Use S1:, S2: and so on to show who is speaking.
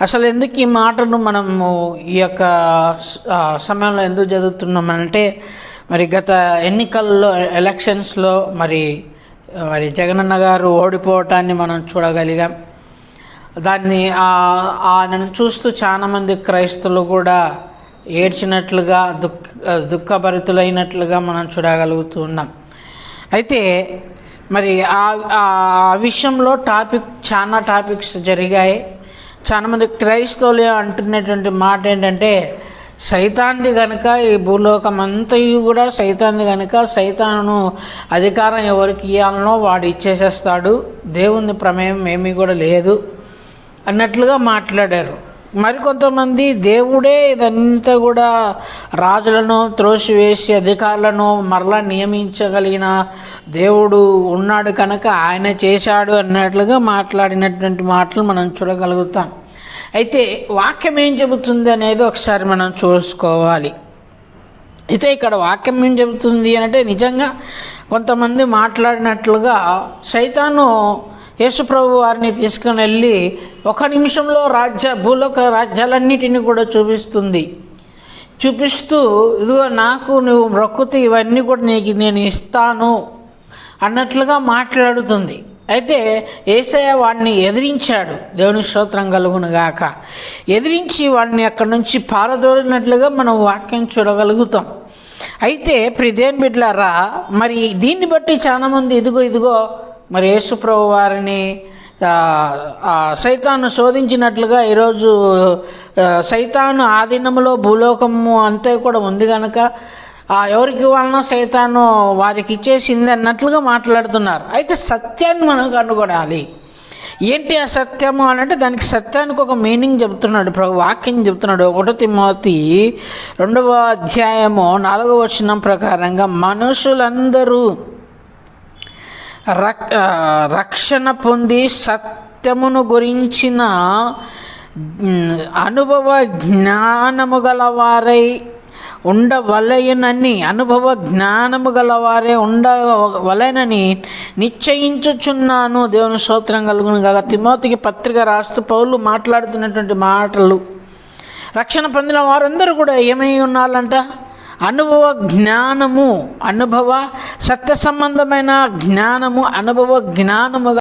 S1: అసలు ఎందుకు ఈ మాటను మనము ఈ యొక్క సమయంలో ఎందుకు చదువుతున్నామంటే మరి గత ఎన్నికల్లో ఎలక్షన్స్లో మరి మరి జగనన్న గారు ఓడిపోవటాన్ని మనం చూడగలిగాం. దాన్ని ఆ- ఆయనను చూస్తూ చాలామంది క్రైస్తవులు కూడా ఏడ్చినట్లుగా దుఃఖ దుఃఖభరితులైనట్లుగా మనం చూడగలుగుతూ ఉన్నాం. అయితే మరి ఆ విషయంలో టాపిక్ చాలా టాపిక్స్ జరిగాయి. చాలామంది క్రైస్తవులు అంటున్నటువంటి మాట ఏంటంటే సైతాన్ని కనుక ఈ భూలోకం అంతయు కూడా సైతాన్ని కనుక సైతాను అధికారం ఎవరికి ఇవ్వాలనో వాడు ఇచ్చేసేస్తాడు. దేవుని ప్రమేయం ఏమీ కూడా లేదు అన్నట్లుగా మాట్లాడారు. మరికొంతమంది దేవుడే ఇదంతా కూడా రాజులను త్రోసివేసి అధికారులను మరలా నియమించగలిగిన దేవుడు ఉన్నాడు కనుక ఆయన చేశాడు అన్నట్లుగా మాట్లాడినటువంటి మాటలు మనం చూడగలుగుతాం. అయితే వాక్యం ఏం చెబుతుంది అనేది ఒకసారి మనం చూసుకోవాలి. అయితే ఇక్కడ వాక్యం ఏం చెబుతుంది అంటే నిజంగా కొంతమంది మాట్లాడినట్లుగా సైతాను యేసుప్రభు వారిని తీసుకుని వెళ్ళి ఒక నిమిషంలో రాజ్య భూలోక రాజ్యాలన్నిటిని కూడా చూపిస్తుంది. చూపిస్తూ ఇదిగో నాకు నువ్వు మొక్కుతూ ఇవన్నీ కూడా నీకు నేను ఇస్తాను అన్నట్లుగా మాట్లాడుతుంది. అయితే ఏసయ వాడిని ఎదిరించాడు. దేవుని స్తోత్రం కలుగును గాక. ఎదిరించి వాడిని అక్కడి నుంచి పారదోలినట్లుగా మనం వాక్యం చూడగలుగుతాం. అయితే ప్రిదేన్ బిడ్లారా మరి దీన్ని బట్టి చాలామంది ఇదిగో ఇదిగో మరి యేసుప్రభు వారిని సైతాను శోధించినట్లుగా ఈరోజు సైతాను ఆధీనంలో భూలోకము అంతే కూడా ఉంది కనుక ఆ ఎవరికి వలన సైతాను వారికి ఇచ్చేసింది అన్నట్లుగా మాట్లాడుతున్నారు. అయితే సత్యాన్ని మనం కనుగొనాలి. ఏంటి ఆ సత్యము అని అంటే దానికి సత్యానికి ఒక మీనింగ్ చెబుతున్నాడు ప్రభు వాక్యం చెబుతున్నాడు ఒకటో తిమోతి రెండవ అధ్యాయము నాలుగవ వచనం ప్రకారంగా మనుషులందరూ రక్షణ పొంది సత్యమును గురించిన అనుభవ జ్ఞానము గలవారై ఉండవలయనని అనుభవ జ్ఞానము గలవారే ఉండవలయనని నిశ్చయించుచున్నాను. దేవుని స్తోత్రం కలుగును కాగా తిమోతికి పత్రిక రాస్తూ పౌలు మాట్లాడుతున్నటువంటి మాటలు రక్షణ పొందిన వారందరూ కూడా ఏమై ఉన్నారంట? అనుభవ జ్ఞానము అనుభవ సత్య సంబంధమైన జ్ఞానము అనుభవ జ్ఞానముగా